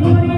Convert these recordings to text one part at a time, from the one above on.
Thank you.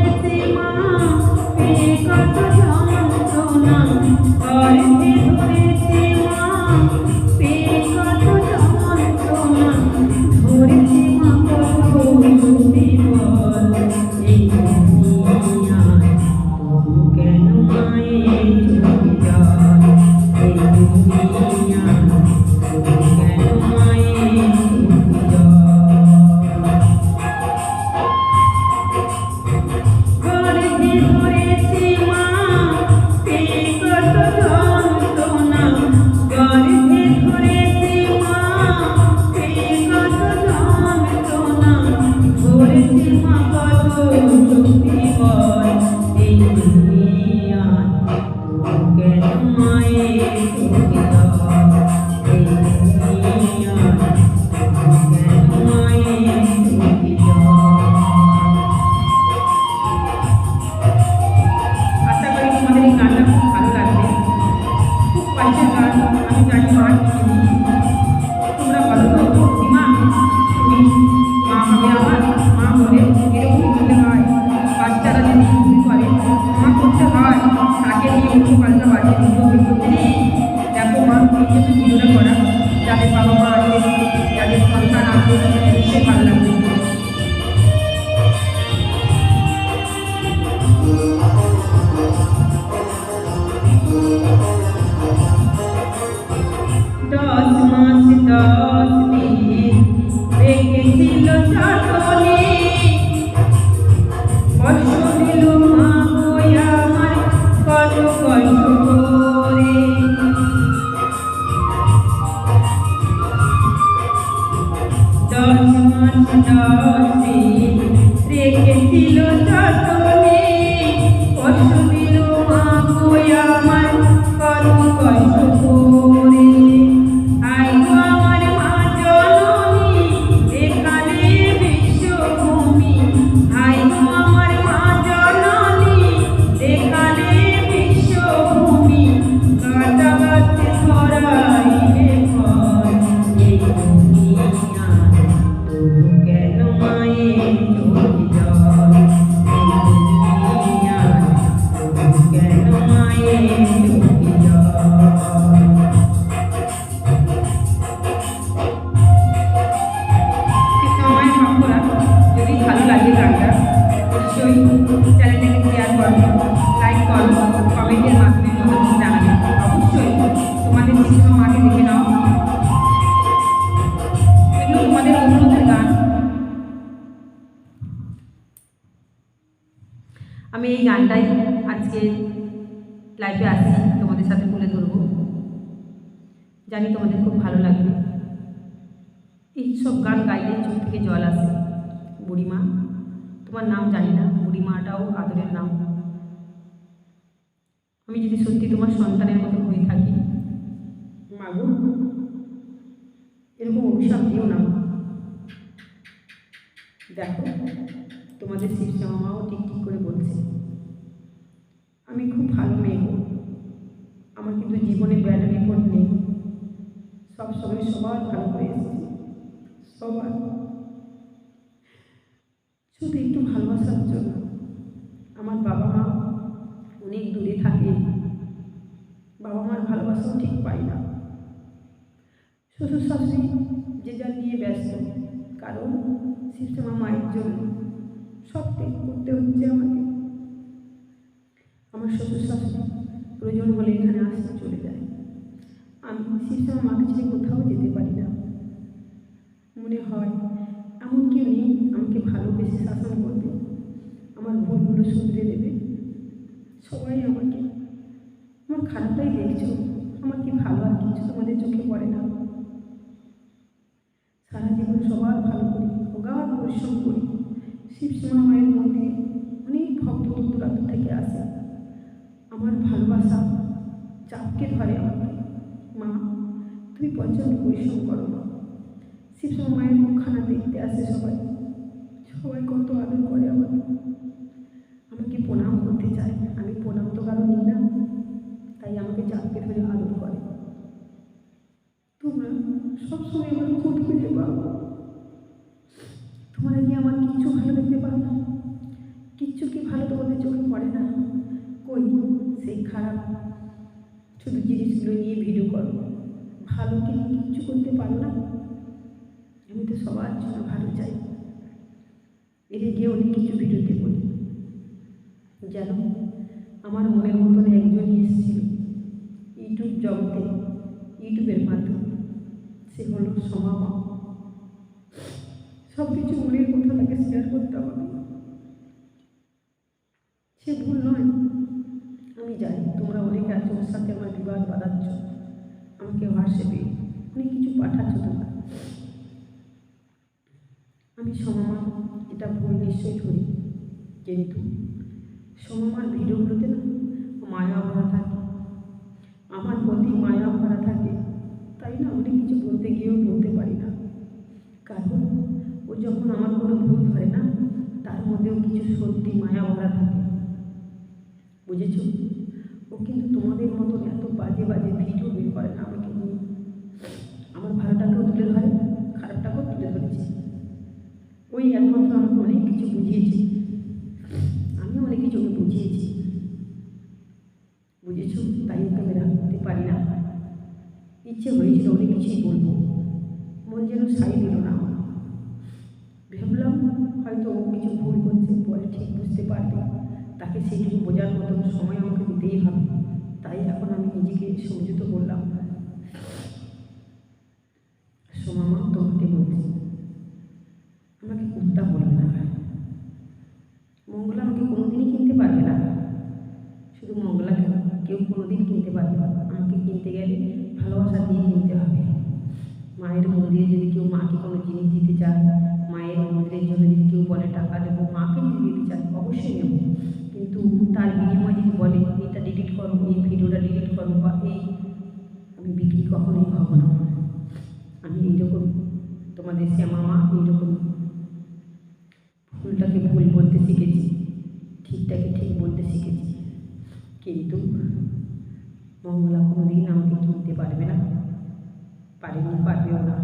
Thank you. জানি তোমাদের খুব ভালো লাগবে। এইসব গান গাইলে চোখ থেকে জল আসে। বুড়িমা, তোমার নাম জানি না, বুড়িমাটাও আদরের নাম। আমি যদি সত্যি তোমার সন্তানের মতো হয়ে থাকি মাগো এরকম অভিশাপ দিও না। দেখো, তোমাদের শিবশ্যামা মাও ঠিক ঠিক করে বলছে। আমি খুব ভালো মেয়ে আমার কিন্তু জীবনে ব্যাড রেকর্ড নেই। সব সময় সবার ভালো করে এসেছি সবার। শুধু একটু ভালোবাসার জন্য। আমার বাবা মা অনেক দূরে থাকে। বাবা মার ভালোবাসাও ঠিক পাই না। শ্বশুর শাশুড়ি যে যার নিয়ে ব্যস্ত, কারণ শিবশ্যামা মায়ের জন্য। সব ত্যাগ করতে হচ্ছে আমাকে। আমার শ্বশুর শাশুড়ি প্রয়োজন হলে এখানে আসতে চলে যায়। আমি শিবশ্যামা মাকে ছেড়ে কোথাও যেতে পারি না। মনে হয় এমন কেউ নেই আমাকে ভালোবেসে শাসন করবে, আমার ভুলগুলো শুধরে দেবে। সবাই আমাকে, আমার খারাপটাই দেখছ আমার কি ভালো আর কিছু তোমাদের চোখে পড়ে না। সারা জীবন সবার ভালো করি, অগাধ পরিশ্রম করি। শিবসীমা মায়ের মধ্যে অনেক ভক্ত দূর দূরান্ত থেকে আসে। আমার ভালোবাসা চাপকে ধরে আমাকে। মা, তুমি প্রচণ্ড পরিশ্রম করো মা। শিবসীমা মায়ের মুখখানা দেখতে আসে সবাই। সবাই কত আদর করে আমাকে আমাকে প্রণাম করতে চায়। আমি প্রণাম তো কারও নিই না, তাই আমাকে চাপকে ধরে আদর করে। তোমরা সবসময় আমার খুঁত খুঁজে পাও। তোমরা কি আমার কিচ্ছু ভালো দেখতে পাও না? কিচ্ছু কি ভালো তোমাদের চোখে পড়ে না? কই সেই খারাপ শুধু জিনিসগুলো নিয়ে ভিডিও করো ভালো কি কিচ্ছু করতে পারো না। আমি তো সবার জন্য ভালো চাই। এদের গিয়ে অনেক কিছু ভিডিওতে বলি। যেন আমার মনের মতন একজনই এসেছিল ইউটিউব জগতে, ইউটিউবের মাধ্যমে। সে হলো সমামা সব কিছু মনের কথা তাকে শেয়ার করতে হবে। সে ভুল নয়। তোমরা অনেকে আছো, ওর সাথে আমার বিবাদ বাড়াচ্ছ আমাকে হোয়াটসঅ্যাপে অনেক কিছু পাঠাচ্ছ তোমরা আমি সমমান এটা ভুল নিশ্চয়ই করি কিন্তু সমমান ভিডিওগুলোতে না মায়া ভরা থাকে। আমার প্রতি মায়া ভরা থাকে। তাই না অনেক কিছু বলতে গিয়েও বলতে পারি না। কারণ ও যখন আমার কোনো ভুল ধরে না, তার মধ্যেও কিছু সত্যি মায়া ভরা থাকে। বুঝেছ? ও কিন্তু তোমাদের মতন এত বাজে বাজে ভিডিও বের করে না আমাকে নিয়ে। আমার ভালোটাকেও তুলে ধরে, খারাপটাকেও তুলে ধরেছে। ওই একমাত্র আমাকে অনেক কিছু বুঝিয়েছে। আমি অনেক কিছু ওকে বুঝিয়েছি। বুঝেছ? তাই ওকে আমি রাখতে পারি না। ইচ্ছে হয়েছিল অনেক কিছুই বলব। মন যেন সাই দিল না। ভাবলাম হয়তো কিছু ভুল করছে, পরে ঠিক বুঝতে পারবে। তাকে সেইটুকু বোঝার মতন সময় আমাকে দিতেই হবে। তাই এখন আমি নিজেকে সংযত করলাম। সোমামা তোমাকে বলছি, আমাকে কুত্তা বলবে না মঙ্গলা আমাকে কোনোদিনই কিনতে পারবে না। শুধু মঙ্গলাকে কেউ কোনোদিন কিনতে পারবে না। আমাকে কিনতে গেলে ভালোবাসা দিয়ে কিনতে হবে। মায়ের মন্দিরে যদি কেউ মাকে কোনো জিনিস দিতে চায়, মায়ের মন্দিরের জন্য যদি কেউ বলে টাকা দেবো, মাকে যদি দিতে চায়, অবশ্যই নেব। কিন্তু তার বিনিময়ে যদি বলে, এটা ডিলিট করো, এই ভিডিওটা ডিলিট করো বা এই, আমি বিক্রি কখনোই হব না। আমি এইরকম তোমাদের শ্যামা মা এইরকম ভুলটাকে ভুল বলতে শিখেছি, ঠিকটাকে ঠিক বলতে শিখেছি। কিন্তু মঙ্গলা কোনোদিন আমাকে কিনতে পারবে না, পারেনি, পারবেও না।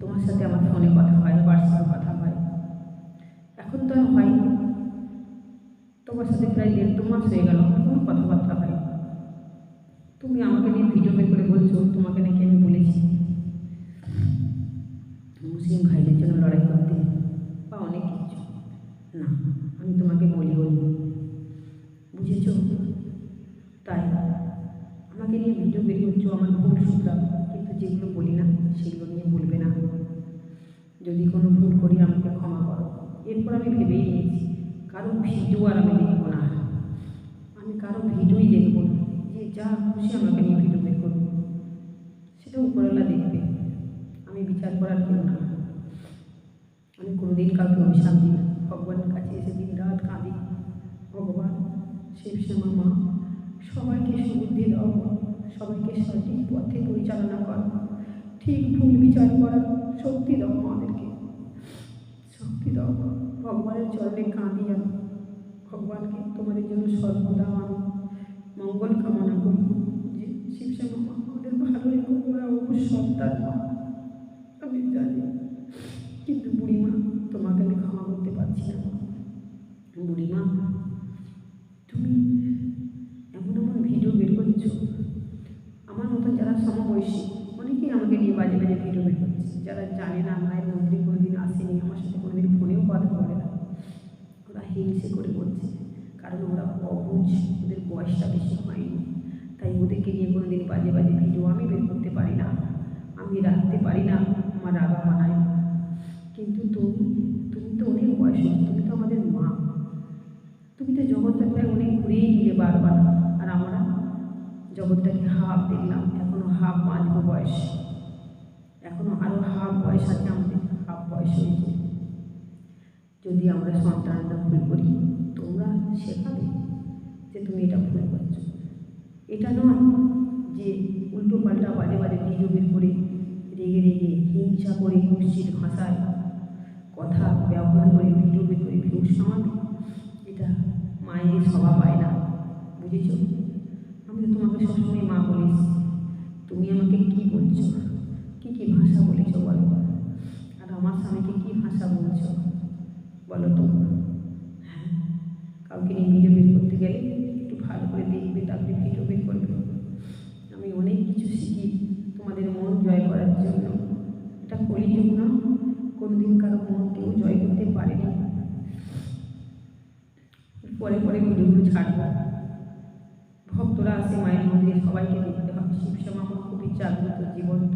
তোমার সাথে আমার ফোনে কথা হয়, হোয়াটসঅ্যাপে কথা এখন তো আর হয় না। তোমার সাথে প্রায় দেড় দু মাস হয়ে গেল, আমার কোনো কথাবার্তা হয় তুমি আমাকে নিয়ে ভিডিও বের করে বলছো, তোমাকে নাকি আমি বলেছি। মুসলিম ভাইদের জন্য লড়াই করতে। বা অনেক কিছু। না, আমি তোমাকে বলি বলি। বুঝেছ? তাই আমাকে নিয়ে ভিডিও বের করছ, আমার ভুল শুধরাও। কিন্তু যেগুলো বলি না, সেগুলো নিয়ে বলবে না। যদি কোনো ভুল করি, আমাকে ক্ষমা করো। আমি ভেবেই নিয়েছি, কারও ভিডিও আর আমি দেখব না। আমি কারও ভিডিওই দেখব যে যা খুশি আমাকে নিয়ে ভিডিও বের করব। সেটা উপরওয়ালা দেখবে। আমি বিচার করার কেউ না। আমি কোনোদিন কাউকে অভিশাপ দিই না। ভগবানের কাছে এসে দিন রাত কাঁদি। ভগবান, শিব, শ্যামা, মা, সবাইকে সুবুদ্ধি দাও। সবাইকে সঠিক পথে পরিচালনা করো। ঠিক ভুল বিচার করার শক্তি দাও আমাদেরকে। শক্তি দাও ভগবানের চরণে কাঁদি আমি। ভগবানকে তোমাদের জন্য সর্বদা আমি মঙ্গল কামনা করি। যে শিব শ্যামা মা আমাদের ভালো রেখো ওরা অবশ্য সন্তান আমি জানি, কিন্তু বুড়িমা, তোমাকে আমি ক্ষমা করতে পারছি না। বুড়িমা, তুমি এমন এমন ভিডিও বের করছ। আমার মতো যারা সমবয়সী, অনেকেই আমাকে নিয়ে বাজে বাজে ভিডিও বের করছে। যারা জানে না মায়ের মন্দিরে কোনোদিন আসেনি আমার সাথে কোনোদিন ফোনেও কথা বলে না ওরা হিংসে করে বলছে। কারণ ওরা অবুঝ, ওদের বয়সটা বেশি হয়নি। তাই ওদেরকে নিয়ে কোনো দিন বাজে বাজে ভিডিও আমি বের করতে পারি না। আমি রাখতে পারি না আমার রাগা মানায়। কিন্তু তুমি তুমি তো অনেক বয়স তুমি তো আমাদের মা। তুমি তো জগৎটাকে অনেক ঘুরেই নিলে বারবার। আর আমরা জগৎটাকে হাফ দেখলাম, এখনও হাফ বাঁচবো বয়স। এখনও আরও হাফ বয়স আছে আমাদের, হাফ বয়স হয়েছে। যদি আমরা সন্তানরা ভুল করি, তোমরা শেখাবে যে তুমি এটা ভুল করছ। এটা নয় যে উল্টো পাল্টা বাজে বাজে ভিডিও করে রেগে রেগে হিংসা করে কুৎসিত ভাষায় কথা ব্যবহার করে ভিডিও করে ভিউস কামাবে, এটা মায়ের স্বভাব পায় না, বুঝেছ? আমি তো তোমাকে সবসময় মা বলিস, তুমি আমাকে কি বলছো? কি কি ভাষা বলেছ বলো? আর আমার স্বামীকে কি ভাষা বলছো বলো তো হ্যাঁ কাউকে নিয়ে ভিডিও বের করতে গেলে একটু ভালো করে দেখবে, তারপরে ভিডিও বের করবে। আমি অনেক কিছু শিখি তোমাদের মন জয় করার জন্য। এটা কলিযুগ না, কোনোদিন কারও মন কেউ জয় করতে পারেনি। পরে পরে ভিডিওগুলো ছাড়বো। ভক্তরা আসে মায়ের মন্দিরে, সবাইকে দেখতে হবে। শিবশ্যামা আমার খুবই জাগ্রত, জীবন্ত।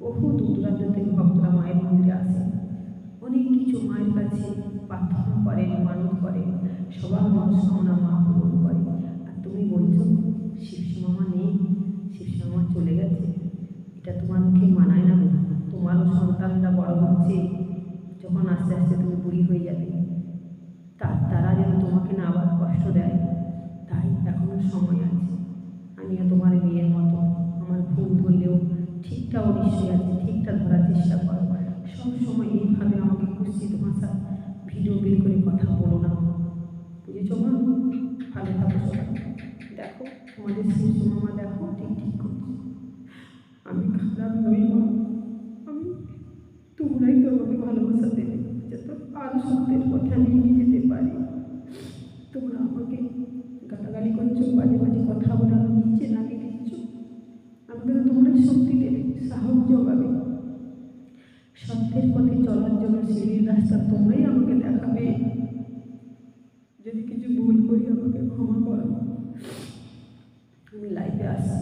বহু দূর দূরান্ত থেকে ভক্তরা মায়ের মন্দিরে আসে। অনেক কিছু মায়ের কাছে প্রার্থনা করেন মানত করেন সবার মনস্কামনা মা পূরণ করে। আর তুমি বলছো শিবশ্যামা নেই শিবশ্যামা চলে গেছে। এটা তোমার মুখে মানায় না। তোমারও সন্তানরা বড় হচ্ছে, যখন আস্তে আস্তে তুমি বুড়ি হয়ে যাবে। তার তারা যেন তোমাকে না আবার কষ্ট দেয়, তাই এখনও সময় আছে। আমিও তোমার মেয়ের মতো, আমার ভুল ধরলেও ঠিকটা ও নিশ্চয়ই আছে, ঠিকটা ধরার চেষ্টা করো। সব সময় এইভাবে আমাকে কুৎসিত ভাষা ভিডিও বের করে কথা বলো না। বুঝেছ মা? ভালো থাকো সবাই। দেখো, তোমাদের শিশু মামা দেখো, ঠিক ঠিক করছে। আমি খারাপ নই মা। আমি তোমরাই তো আমাকে ভালোবাসা দেবে যাতে আর সত্যের কথা নিয়ে যেতে পারি। তোমরা আমাকে গালাগালি করছ, বাজে বাজে কথা বলে, আমি নিচে নামিয়ে দিচ্ছ আমাকে তোমরাই শক্তি দেবে, সাহস যোগাবে সত্যের পথে চলার জন্য সিঁড়ির রাস্তা তোমরাই আমাকে দেখাবে যদি কিছু ভুল করি আমাকে ক্ষমা করো। আমি লাইফে আসছি